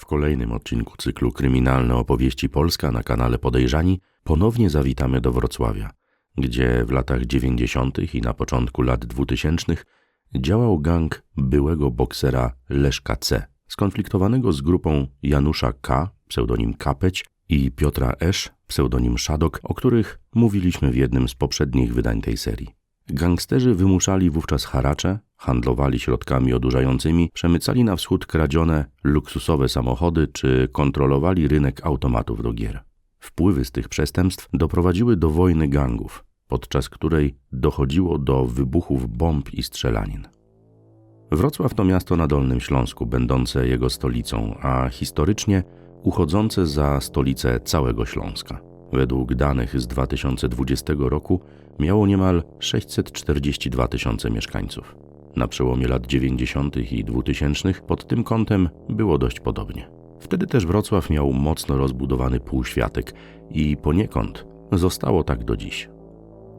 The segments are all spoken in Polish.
W kolejnym odcinku cyklu Kryminalne opowieści Polska na kanale Podejrzani ponownie zawitamy do Wrocławia, gdzie w latach 90. i na początku lat 2000 działał gang byłego boksera Leszka C., skonfliktowanego z grupą Janusza K., pseudonim Kapeć, i Piotra Esz, pseudonim Szadok, o których mówiliśmy w jednym z poprzednich wydań tej serii. Gangsterzy wymuszali wówczas haracze, handlowali środkami odurzającymi, przemycali na wschód kradzione, luksusowe samochody czy kontrolowali rynek automatów do gier. Wpływy z tych przestępstw doprowadziły do wojny gangów, podczas której dochodziło do wybuchów bomb i strzelanin. Wrocław to miasto na Dolnym Śląsku, będące jego stolicą, a historycznie uchodzące za stolicę całego Śląska. Według danych z 2020 roku miało niemal 642 tysiące mieszkańców. Na przełomie lat 90. i 2000 pod tym kątem było dość podobnie. Wtedy też Wrocław miał mocno rozbudowany półświatek i poniekąd zostało tak do dziś.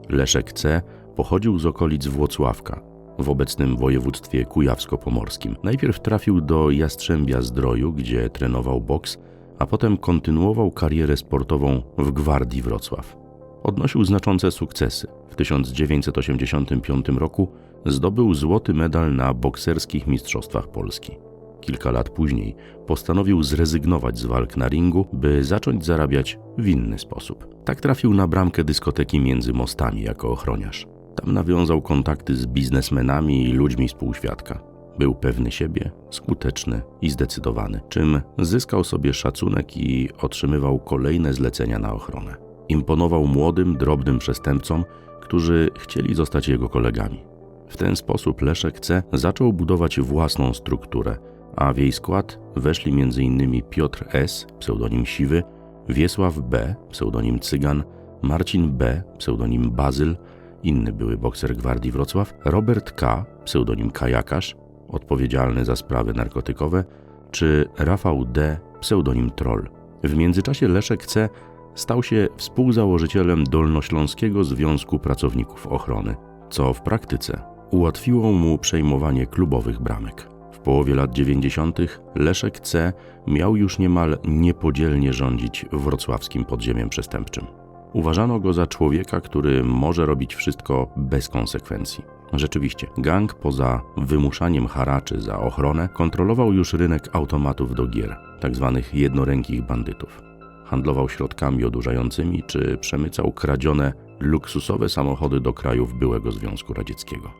Leszek C. pochodził z okolic Włocławka, w obecnym województwie kujawsko-pomorskim. Najpierw trafił do Jastrzębia Zdroju, gdzie trenował boks, a potem kontynuował karierę sportową w Gwardii Wrocław. Odnosił znaczące sukcesy. W 1985 roku zdobył złoty medal na bokserskich mistrzostwach Polski. Kilka lat później postanowił zrezygnować z walk na ringu, by zacząć zarabiać w inny sposób. Tak trafił na bramkę dyskoteki między mostami jako ochroniarz. Tam nawiązał kontakty z biznesmenami i ludźmi z półświadka. Był pewny siebie, skuteczny i zdecydowany, czym zyskał sobie szacunek i otrzymywał kolejne zlecenia na ochronę. Imponował młodym, drobnym przestępcom, którzy chcieli zostać jego kolegami. W ten sposób Leszek C. zaczął budować własną strukturę, a w jej skład weszli m.in. Piotr S., pseudonim Siwy, Wiesław B., pseudonim Cygan, Marcin B., pseudonim Bazyl, inny były bokser Gwardii Wrocław, Robert K., pseudonim Kajakarz, odpowiedzialny za sprawy narkotykowe, czy Rafał D., pseudonim Troll. W międzyczasie Leszek C. stał się współzałożycielem Dolnośląskiego Związku Pracowników Ochrony, co w praktyce ułatwiło mu przejmowanie klubowych bramek. W połowie lat 90. Leszek C. miał już niemal niepodzielnie rządzić wrocławskim podziemiem przestępczym. Uważano go za człowieka, który może robić wszystko bez konsekwencji. Rzeczywiście, gang poza wymuszaniem haraczy za ochronę kontrolował już rynek automatów do gier, tzw. Tak jednorękich bandytów. Handlował środkami odurzającymi czy przemycał kradzione, luksusowe samochody do krajów byłego Związku Radzieckiego.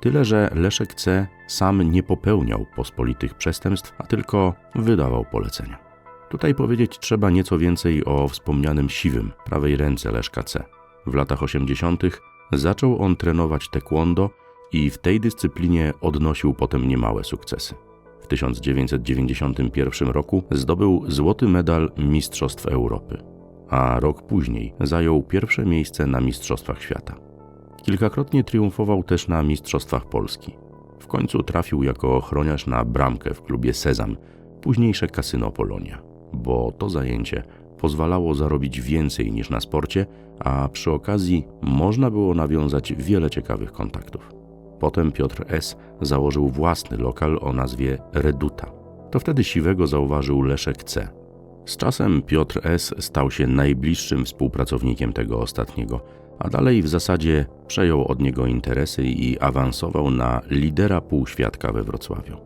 Tyle, że Leszek C. sam nie popełniał pospolitych przestępstw, a tylko wydawał polecenia. Tutaj powiedzieć trzeba nieco więcej o wspomnianym siwym, prawej ręce Leszka C. W latach 80. zaczął on trenować taekwondo i w tej dyscyplinie odnosił potem niemałe sukcesy. W 1991 roku zdobył złoty medal Mistrzostw Europy, a rok później zajął pierwsze miejsce na Mistrzostwach Świata. Kilkakrotnie triumfował też na Mistrzostwach Polski. W końcu trafił jako ochroniarz na bramkę w klubie Sezam, późniejsze kasyno Polonia, bo to zajęcie pozwalało zarobić więcej niż na sporcie, a przy okazji można było nawiązać wiele ciekawych kontaktów. Potem Piotr S. założył własny lokal o nazwie Reduta. To wtedy siwego zauważył Leszek C. Z czasem Piotr S. stał się najbliższym współpracownikiem tego ostatniego, a dalej w zasadzie przejął od niego interesy i awansował na lidera półświadka we Wrocławiu.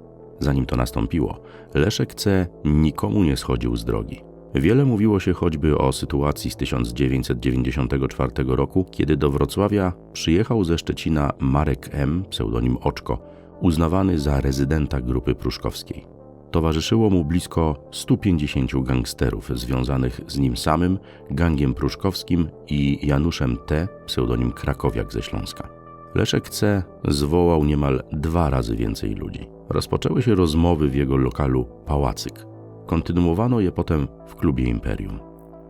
Zanim to nastąpiło, Leszek C. nikomu nie schodził z drogi. Wiele mówiło się choćby o sytuacji z 1994 roku, kiedy do Wrocławia przyjechał ze Szczecina Marek M., pseudonim Oczko, uznawany za rezydenta grupy pruszkowskiej. Towarzyszyło mu blisko 150 gangsterów związanych z nim samym, gangiem pruszkowskim i Januszem T., pseudonim Krakowiak ze Śląska. Leszek C. zwołał niemal dwa razy więcej ludzi. Rozpoczęły się rozmowy w jego lokalu Pałacyk. Kontynuowano je potem w klubie Imperium.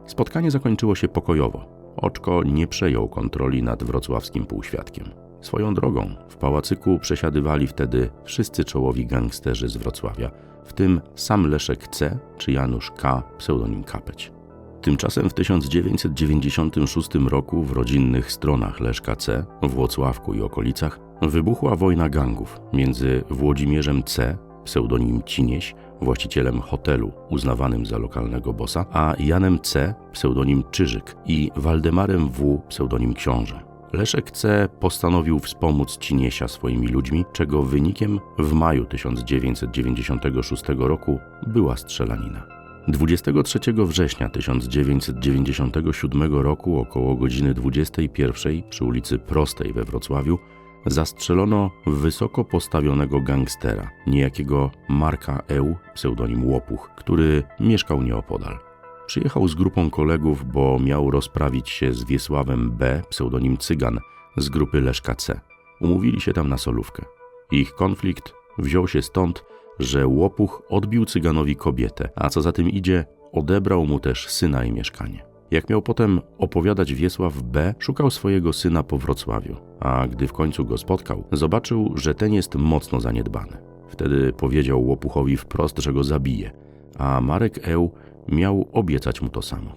Spotkanie zakończyło się pokojowo. Oczko nie przejął kontroli nad wrocławskim półświadkiem. Swoją drogą w pałacyku przesiadywali wtedy wszyscy czołowi gangsterzy z Wrocławia, w tym sam Leszek C. czy Janusz K., pseudonim Kapeć. Tymczasem w 1996 roku w rodzinnych stronach Leszka C. w Włocławku i okolicach wybuchła wojna gangów między Włodzimierzem C., pseudonim Cinieś, właścicielem hotelu uznawanym za lokalnego bossa, a Janem C., pseudonim Czyżyk i Waldemarem W., pseudonim Książę. Leszek C. postanowił wspomóc Ciniesia swoimi ludźmi, czego wynikiem w maju 1996 roku była strzelanina. 23 września 1997 roku około godziny 21 przy ulicy Prostej we Wrocławiu zastrzelono wysoko postawionego gangstera, niejakiego Marka Eł, pseudonim Łopuch, który mieszkał nieopodal. Przyjechał z grupą kolegów, bo miał rozprawić się z Wiesławem B, pseudonim Cygan, z grupy Leszka C. Umówili się tam na solówkę. Ich konflikt wziął się stąd, że łopuch odbił cyganowi kobietę, a co za tym idzie, odebrał mu też syna i mieszkanie. Jak miał potem opowiadać Wiesław B., szukał swojego syna po Wrocławiu, a gdy w końcu go spotkał, zobaczył, że ten jest mocno zaniedbany. Wtedy powiedział łopuchowi wprost, że go zabije, a Marek Eł miał obiecać mu to samo.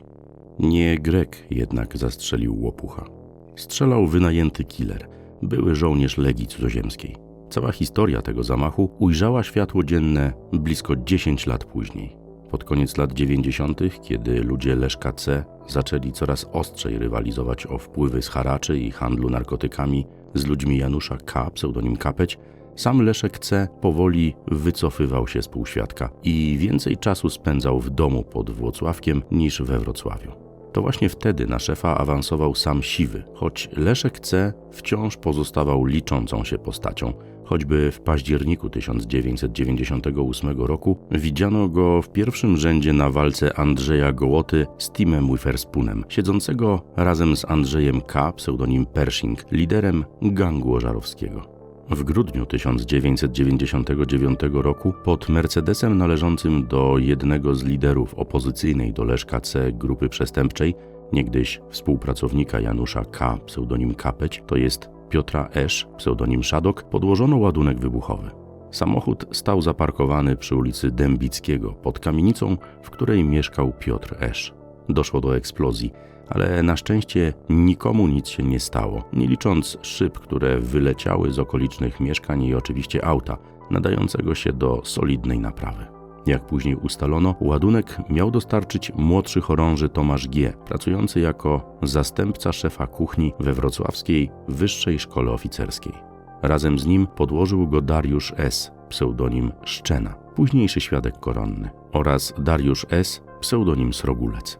Nie Grek jednak zastrzelił łopucha. Strzelał wynajęty killer, były żołnierz Legii Cudzoziemskiej. Cała historia tego zamachu ujrzała światło dzienne blisko 10 lat później. Pod koniec lat 90., kiedy ludzie Leszka C. zaczęli coraz ostrzej rywalizować o wpływy z haraczy i handlu narkotykami z ludźmi Janusza K., pseudonim Kapeć, sam Leszek C. powoli wycofywał się z półświadka i więcej czasu spędzał w domu pod Włocławkiem niż we Wrocławiu. To właśnie wtedy na szefa awansował sam Siwy, choć Leszek C. wciąż pozostawał liczącą się postacią, Choćby w październiku 1998 roku widziano go w pierwszym rzędzie na walce Andrzeja Gołoty z Timem Witherspoonem, siedzącego razem z Andrzejem K., pseudonim Pershing, liderem gangu ożarowskiego. W grudniu 1999 roku pod Mercedesem należącym do jednego z liderów opozycyjnej do Leszka C grupy przestępczej, niegdyś współpracownika Janusza K., pseudonim Kapeć, to jest Piotra Esz, pseudonim Szadok, podłożono ładunek wybuchowy. Samochód stał zaparkowany przy ulicy Dębickiego pod kamienicą, w której mieszkał Piotr Esz. Doszło do eksplozji, ale na szczęście nikomu nic się nie stało, nie licząc szyb, które wyleciały z okolicznych mieszkań i oczywiście auta, nadającego się do solidnej naprawy. Jak później ustalono, ładunek miał dostarczyć młodszy chorąży Tomasz G., pracujący jako zastępca szefa kuchni we wrocławskiej Wyższej Szkole Oficerskiej. Razem z nim podłożył go Dariusz S., pseudonim Szczena, późniejszy świadek koronny, oraz Dariusz S., pseudonim Srogulec.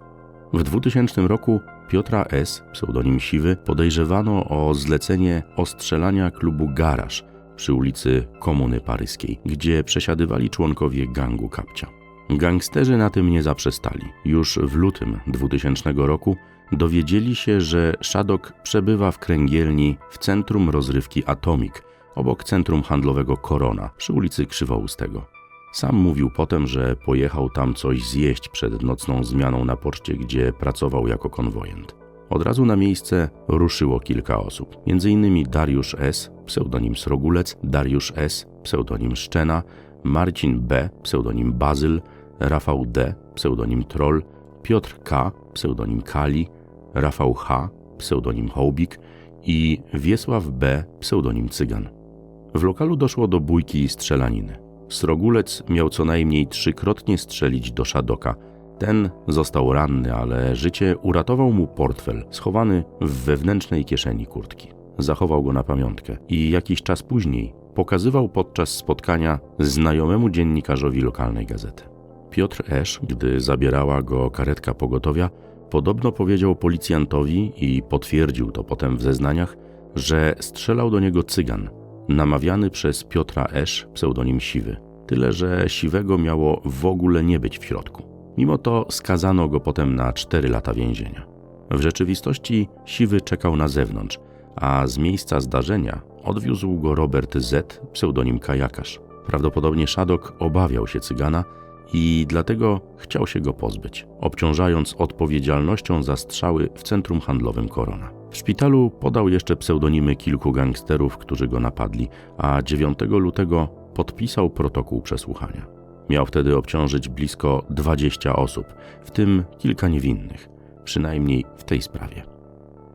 W 2000 roku Piotra S., pseudonim Siwy, podejrzewano o zlecenie ostrzelania klubu Garaż – przy ulicy Komuny Paryskiej, gdzie przesiadywali członkowie gangu Kapcia. Gangsterzy na tym nie zaprzestali. Już w lutym 2000 roku dowiedzieli się, że Szadok przebywa w kręgielni w centrum rozrywki Atomik, obok centrum handlowego Korona przy ulicy Krzywoustego. Sam mówił potem, że pojechał tam coś zjeść przed nocną zmianą na poczcie, gdzie pracował jako konwojent. Od razu na miejsce ruszyło kilka osób, m.in. Dariusz S., pseudonim Srogulec, Dariusz S., pseudonim Szczena, Marcin B., pseudonim Bazyl, Rafał D., pseudonim Troll, Piotr K., pseudonim Kali, Rafał H., pseudonim Hołbik i Wiesław B., pseudonim Cygan. W lokalu doszło do bójki i strzelaniny. Srogulec miał co najmniej trzykrotnie strzelić do Szadoka – ten został ranny, ale życie uratował mu portfel schowany w wewnętrznej kieszeni kurtki. Zachował go na pamiątkę i jakiś czas później pokazywał podczas spotkania znajomemu dziennikarzowi lokalnej gazety. Piotr Esz, gdy zabierała go karetka pogotowia, podobno powiedział policjantowi i potwierdził to potem w zeznaniach, że strzelał do niego cygan, namawiany przez Piotra Esz, pseudonim Siwy. Tyle, że Siwego miało w ogóle nie być w środku. Mimo to skazano go potem na 4 lata więzienia. W rzeczywistości Siwy czekał na zewnątrz, a z miejsca zdarzenia odwiózł go Robert Z., pseudonim Kajakarz. Prawdopodobnie Szadok obawiał się cygana i dlatego chciał się go pozbyć, obciążając odpowiedzialnością za strzały w centrum handlowym Korona. W szpitalu podał jeszcze pseudonimy kilku gangsterów, którzy go napadli, a 9 lutego podpisał protokół przesłuchania. Miał wtedy obciążyć blisko 20 osób, w tym kilka niewinnych, przynajmniej w tej sprawie.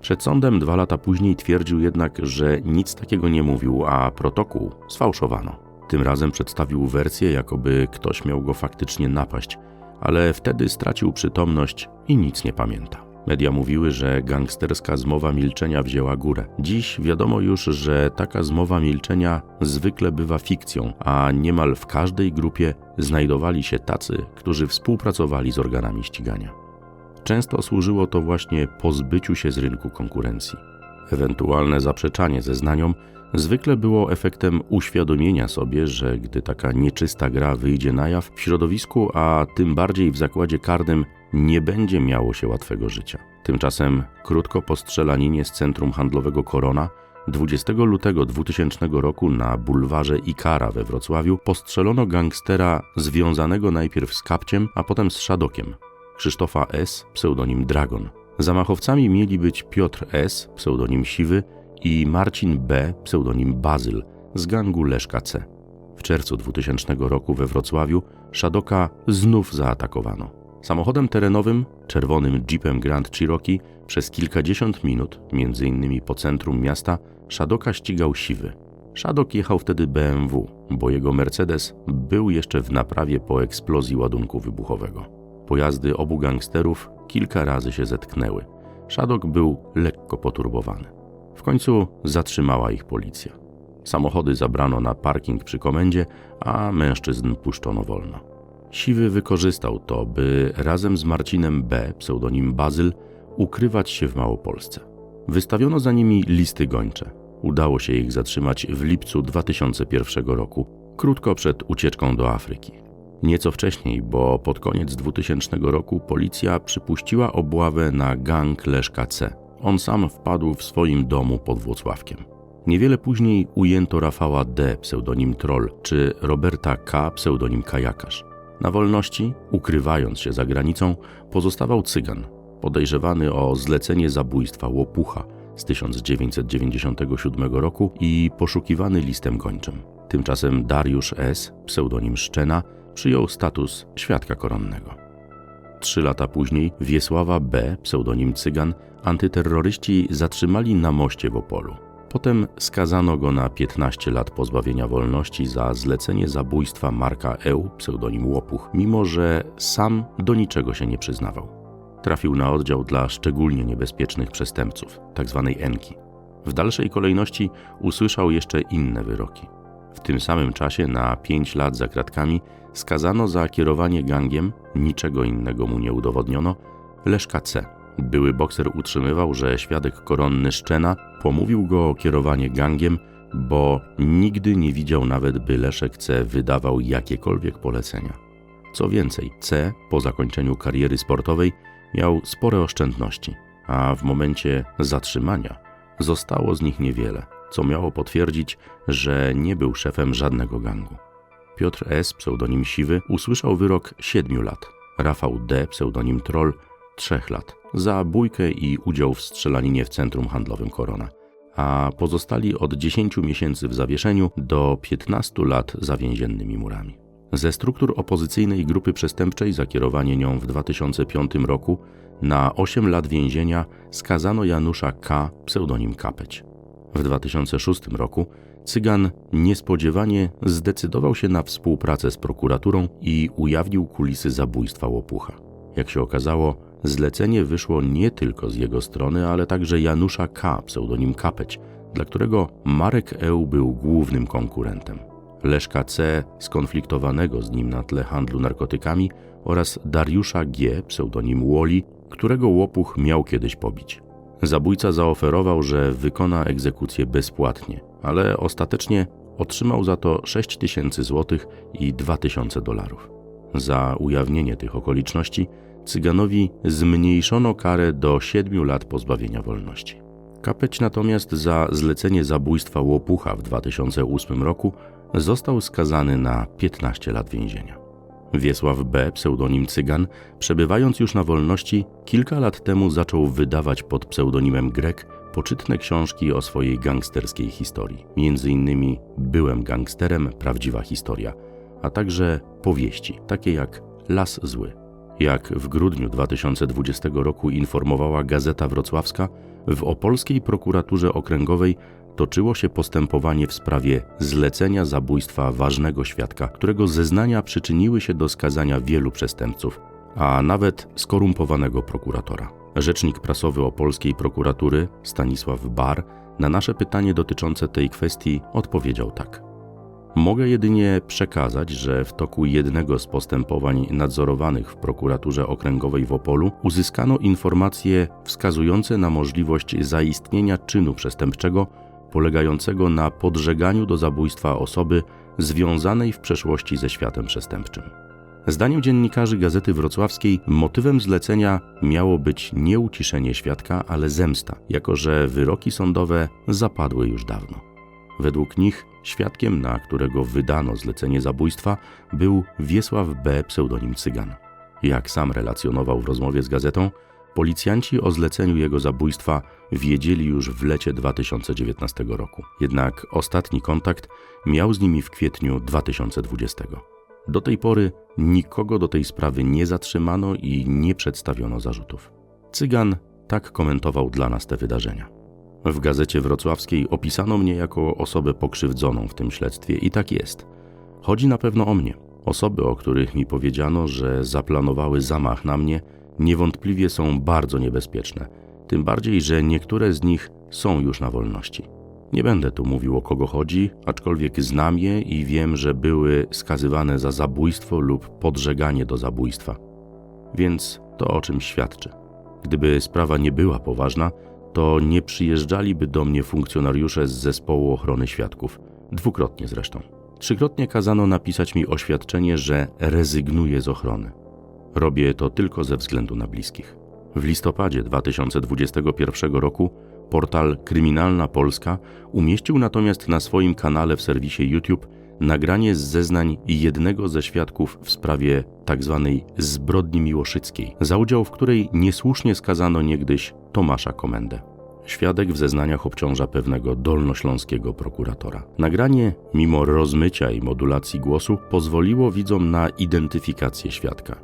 Przed sądem dwa lata później twierdził jednak, że nic takiego nie mówił, a protokół sfałszowano. Tym razem przedstawił wersję, jakoby ktoś miał go faktycznie napaść, ale wtedy stracił przytomność i nic nie pamięta. Media mówiły, że gangsterska zmowa milczenia wzięła górę. Dziś wiadomo już, że taka zmowa milczenia zwykle bywa fikcją, a niemal w każdej grupie znajdowali się tacy, którzy współpracowali z organami ścigania. Często służyło to właśnie pozbyciu się z rynku konkurencji. Ewentualne zaprzeczanie zeznaniom zwykle było efektem uświadomienia sobie, że gdy taka nieczysta gra wyjdzie na jaw w środowisku, a tym bardziej w zakładzie karnym, nie będzie miało się łatwego życia. Tymczasem krótko po strzelaninie z centrum handlowego Korona 20 lutego 2000 roku na bulwarze Ikara we Wrocławiu postrzelono gangstera związanego najpierw z Kapciem, a potem z Szadokiem. Krzysztofa S., pseudonim Dragon. Zamachowcami mieli być Piotr S., pseudonim Siwy i Marcin B., pseudonim Bazyl, z gangu Leszka C. W czerwcu 2000 roku we Wrocławiu Szadoka znów zaatakowano. Samochodem terenowym, czerwonym jeepem Grand Cherokee, przez kilkadziesiąt minut, między innymi po centrum miasta, Szadoka ścigał siwy. Szadok jechał wtedy BMW, bo jego Mercedes był jeszcze w naprawie po eksplozji ładunku wybuchowego. Pojazdy obu gangsterów kilka razy się zetknęły. Szadok był lekko poturbowany. W końcu zatrzymała ich policja. Samochody zabrano na parking przy komendzie, a mężczyzn puszczono wolno. Siwy wykorzystał to, by razem z Marcinem B., pseudonim Bazyl, ukrywać się w Małopolsce. Wystawiono za nimi listy gończe. Udało się ich zatrzymać w lipcu 2001 roku, krótko przed ucieczką do Afryki. Nieco wcześniej, bo pod koniec 2000 roku policja przypuściła obławę na gang Leszka C. On sam wpadł w swoim domu pod Włocławkiem. Niewiele później ujęto Rafała D., pseudonim Troll, czy Roberta K., pseudonim Kajakarz. Na wolności, ukrywając się za granicą, pozostawał Cygan, podejrzewany o zlecenie zabójstwa Łopucha z 1997 roku i poszukiwany listem gończym. Tymczasem Dariusz S., pseudonim Szczena, przyjął status świadka koronnego. Trzy lata później Wiesława B., pseudonim Cygan, antyterroryści zatrzymali na moście w Opolu. Potem skazano go na 15 lat pozbawienia wolności za zlecenie zabójstwa Marka Eł, pseudonim Łopuch, mimo że sam do niczego się nie przyznawał. Trafił na oddział dla szczególnie niebezpiecznych przestępców, tzw. Enki. W dalszej kolejności usłyszał jeszcze inne wyroki. W tym samym czasie na 5 lat za kratkami skazano za kierowanie gangiem, niczego innego mu nie udowodniono, Leszka C. Były bokser utrzymywał, że świadek koronny Szczena pomówił go o kierowanie gangiem, bo nigdy nie widział nawet, by Leszek C. wydawał jakiekolwiek polecenia. Co więcej, C. po zakończeniu kariery sportowej miał spore oszczędności, a w momencie zatrzymania zostało z nich niewiele, co miało potwierdzić, że nie był szefem żadnego gangu. Piotr S., pseudonim Siwy, usłyszał wyrok 7 lat, Rafał D., pseudonim Troll, 3 lat za bójkę i udział w strzelaninie w centrum handlowym Korona, a pozostali od 10 miesięcy w zawieszeniu do 15 lat za więziennymi murami. Ze struktur opozycyjnej grupy przestępczej za kierowanie nią w 2005 roku na 8 lat więzienia skazano Janusza K., pseudonim Kapeć. W 2006 roku Cygan niespodziewanie zdecydował się na współpracę z prokuraturą i ujawnił kulisy zabójstwa Łopucha. Jak się okazało, zlecenie wyszło nie tylko z jego strony, ale także Janusza K., pseudonim Kapeć, dla którego Marek Eł był głównym konkurentem. Leszka C., skonfliktowanego z nim na tle handlu narkotykami oraz Dariusza G., pseudonim Woli, którego łopuch miał kiedyś pobić. Zabójca zaoferował, że wykona egzekucję bezpłatnie, ale ostatecznie otrzymał za to 6 tysięcy złotych i 2 tysiące dolarów. Za ujawnienie tych okoliczności Cyganowi zmniejszono karę do 7 lat pozbawienia wolności. Kapeć natomiast za zlecenie zabójstwa Łopucha w 2008 roku został skazany na 15 lat więzienia. Wiesław B., pseudonim Cygan, przebywając już na wolności, kilka lat temu zaczął wydawać pod pseudonimem Grek poczytne książki o swojej gangsterskiej historii. Między innymi Byłem gangsterem, prawdziwa historia, a także powieści, takie jak Las Zły. Jak w grudniu 2020 roku informowała Gazeta Wrocławska, w opolskiej prokuraturze okręgowej toczyło się postępowanie w sprawie zlecenia zabójstwa ważnego świadka, którego zeznania przyczyniły się do skazania wielu przestępców, a nawet skorumpowanego prokuratora. Rzecznik prasowy opolskiej prokuratury, Stanisław Bar, na nasze pytanie dotyczące tej kwestii odpowiedział tak. Mogę jedynie przekazać, że w toku jednego z postępowań nadzorowanych w prokuraturze okręgowej w Opolu uzyskano informacje wskazujące na możliwość zaistnienia czynu przestępczego polegającego na podżeganiu do zabójstwa osoby związanej w przeszłości ze światem przestępczym. Zdaniem dziennikarzy Gazety Wrocławskiej motywem zlecenia miało być nie uciszenie świadka, ale zemsta, jako że wyroki sądowe zapadły już dawno. Według nich świadkiem, na którego wydano zlecenie zabójstwa, był Wiesław B., pseudonim Cygan. Jak sam relacjonował w rozmowie z gazetą, policjanci o zleceniu jego zabójstwa wiedzieli już w lecie 2019 roku. Jednak ostatni kontakt miał z nimi w kwietniu 2020. Do tej pory nikogo do tej sprawy nie zatrzymano i nie przedstawiono zarzutów. Cygan tak komentował dla nas te wydarzenia. W gazecie wrocławskiej opisano mnie jako osobę pokrzywdzoną w tym śledztwie i tak jest. Chodzi na pewno o mnie. Osoby, o których mi powiedziano, że zaplanowały zamach na mnie, niewątpliwie są bardzo niebezpieczne, tym bardziej, że niektóre z nich są już na wolności. Nie będę tu mówił o kogo chodzi, aczkolwiek znam je i wiem, że były skazywane za zabójstwo lub podżeganie do zabójstwa. Więc to o czym świadczy. Gdyby sprawa nie była poważna, to nie przyjeżdżaliby do mnie funkcjonariusze z zespołu ochrony świadków. Dwukrotnie zresztą. Trzykrotnie kazano napisać mi oświadczenie, że rezygnuję z ochrony. Robię to tylko ze względu na bliskich. W listopadzie 2021 roku portal Kryminalna Polska umieścił natomiast na swoim kanale w serwisie YouTube nagranie z zeznań jednego ze świadków w sprawie tzw. Tak zbrodni miłoszyckiej, za udział w której niesłusznie skazano niegdyś Tomasza Komendę. Świadek w zeznaniach obciąża pewnego dolnośląskiego prokuratora. Nagranie, mimo rozmycia i modulacji głosu, pozwoliło widzom na identyfikację świadka.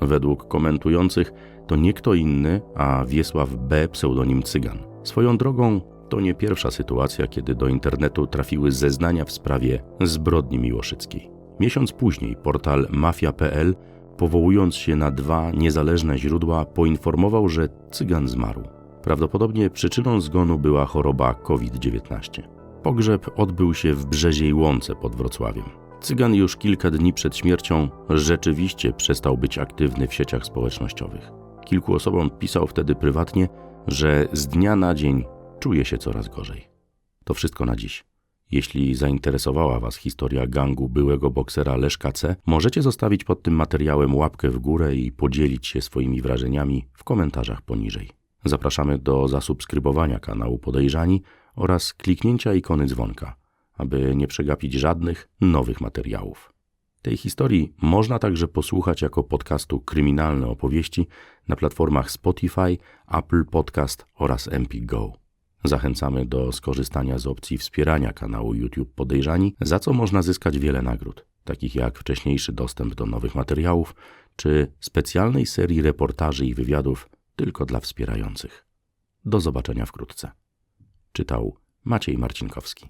Według komentujących to nie kto inny, a Wiesław B., pseudonim Cygan. Swoją drogą to nie pierwsza sytuacja, kiedy do internetu trafiły zeznania w sprawie zbrodni miłoszyckiej. Miesiąc później portal mafia.pl, powołując się na dwa niezależne źródła, poinformował, że Cygan zmarł. Prawdopodobnie przyczyną zgonu była choroba COVID-19. Pogrzeb odbył się w Brzeziej Łące pod Wrocławiem. Cygan już kilka dni przed śmiercią rzeczywiście przestał być aktywny w sieciach społecznościowych. Kilku osobom pisał wtedy prywatnie, że z dnia na dzień czuje się coraz gorzej. To wszystko na dziś. Jeśli zainteresowała Was historia gangu byłego boksera Leszka C., możecie zostawić pod tym materiałem łapkę w górę i podzielić się swoimi wrażeniami w komentarzach poniżej. Zapraszamy do zasubskrybowania kanału Podejrzani oraz kliknięcia ikony dzwonka, aby nie przegapić żadnych nowych materiałów. Tej historii można także posłuchać jako podcastu Kryminalne opowieści na platformach Spotify, Apple Podcast oraz MP Go. Zachęcamy do skorzystania z opcji wspierania kanału YouTube Podejrzani, za co można zyskać wiele nagród, takich jak wcześniejszy dostęp do nowych materiałów czy specjalnej serii reportaży i wywiadów tylko dla wspierających. Do zobaczenia wkrótce. Czytał Maciej Marcinkowski.